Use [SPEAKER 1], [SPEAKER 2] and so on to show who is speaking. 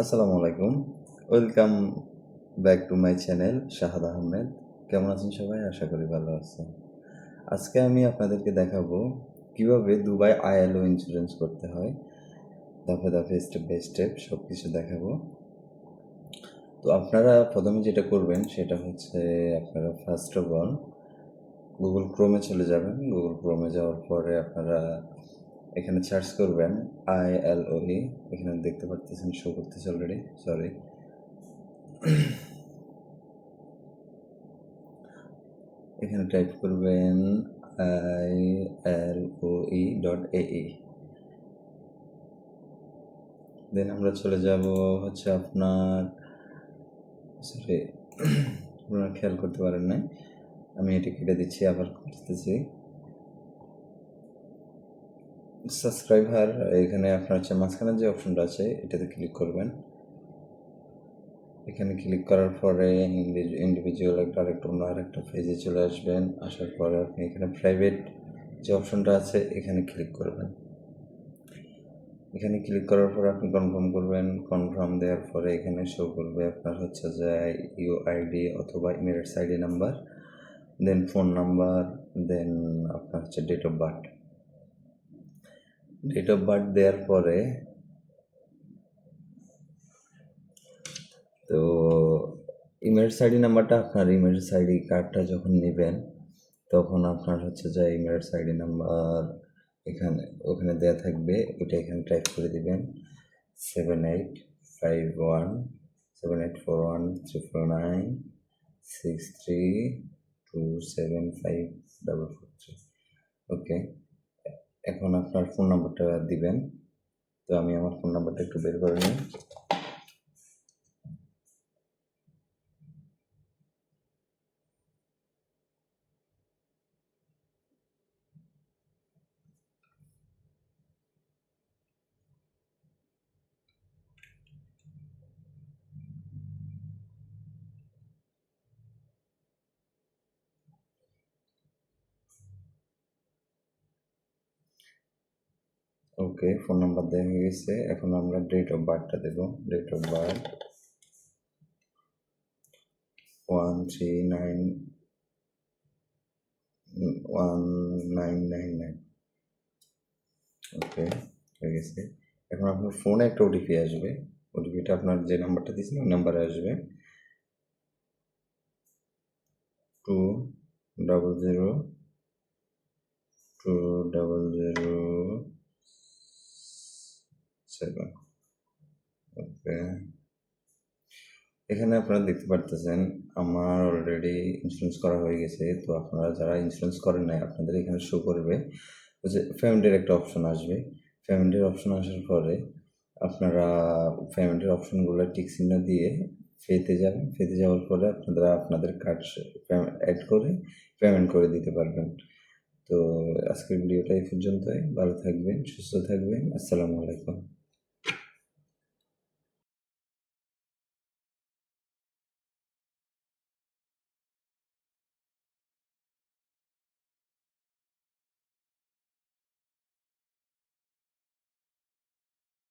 [SPEAKER 1] আসসালামু আলাইকুম। Welcome back to my channel Shahad Ahmed কেমন আছেন সবাই? আশা করি ভালো আছেন। আজকে আমি আপনাদেরকে দেখাবো কীভাবে দুবাই আইএলও ইন্স্যুরেন্স করতে হয়। ধাপে ধাপে স্টেপ বাই স্টেপ সব কিছু দেখাবো। তো আপনারা প্রথমে যেটা করবেন, সেটা হচ্ছে আপনারা ফার্স্ট অফ অল গুগল ক্রোমে চলে যাবেন। গুগল ক্রোমে যাওয়ার পরে আপনারা এখানে সার্চ করবেন আই এল ও ই এখানে দেখতে পারতেছেন শো করতেছে অলরেডি সরি এখানে টাইপ করবেন I L O E dot A then আমরা চলে যাব হচ্ছে আপনার সরি আপনারা খেয়াল করতে পারেন না আমি এটি কেটে দিচ্ছি, আবার করতেছি। সাবস্ক্রাইবার এখানে আপনার হচ্ছে মাঝখানে যে অপশনটা আছে, এটাতে ক্লিক করবেন। এখানে ক্লিক করার পরে ইন্ডিভিজুয়াল একটা আরেকটা অন্য আরেকটা পেজে চলে আসবেন। আসার পরে আপনি এখানে প্রাইভেট যে অপশনটা আছে, এখানে ক্লিক করবেন। এখানে ক্লিক করার পরে আপনি কনফার্ম করবেন। কনফার্ম দেওয়ার পরে এখানে শো করবে আপনার হচ্ছে যে ইউ আইডি অথবা email ID number then phone number then আপনার হচ্ছে date of birth date of birth দেওয়ার পরে তো ইমেল আইডি নাম্বারটা আপনার ইমেল আইডি কার্ডটা যখন নেবেন, তখন আপনার হচ্ছে যে ইমেল আইডি নাম্বার এখানে, ওখানে দেওয়া থাকবে ওটা এখানে টাইপ করে দিবেন seven eight five one seven eight four one three four nine six three two seven five double four three okay এখন আপনার ফোন নাম্বারটা দিবেন। তো আমি আমার ফোন নাম্বারটা একটু বের করে নিই। ওকে, ফোন নাম্বার দেওয়া হয়ে গেছে। এখন আমরা ডেট অফ বার্থটা দেবো। Date of birth one three nine one nine nine nine okay, হয়ে গেছে। এখন আপনার ফোনে একটা ওটিপি আসবে। ওটিপিটা আপনার যে নাম্বারটা দিয়েছেন ওই নাম্বারে আসবে। Two double zero two double zero seven okay এখানে আপনারা দেখতে পারতেছেন, আমার অলরেডি ইন্স্যুরেন্স করা হয়ে গেছে। তো আপনারা যারা ইন্স্যুরেন্স করেন নাই, আপনাদের এখানে শো করবে। যে ফ্যামিলির একটা অপশন আসবে। ফ্যামিলির অপশন আসার পরে আপনারা ফ্যামিলির অপশনগুলো টিক চিহ্ন দিয়ে ফেতে যাবেন। ফেতে যাওয়ার পরে আপনারা আপনাদের কার্ড অ্যাড করে পেমেন্ট করে দিতে পারবেন। তো আজকের ভিডিওটা এই পর্যন্তই। ভালো থাকবেন, সুস্থ থাকবেন। আসসালামু আলাইকুম।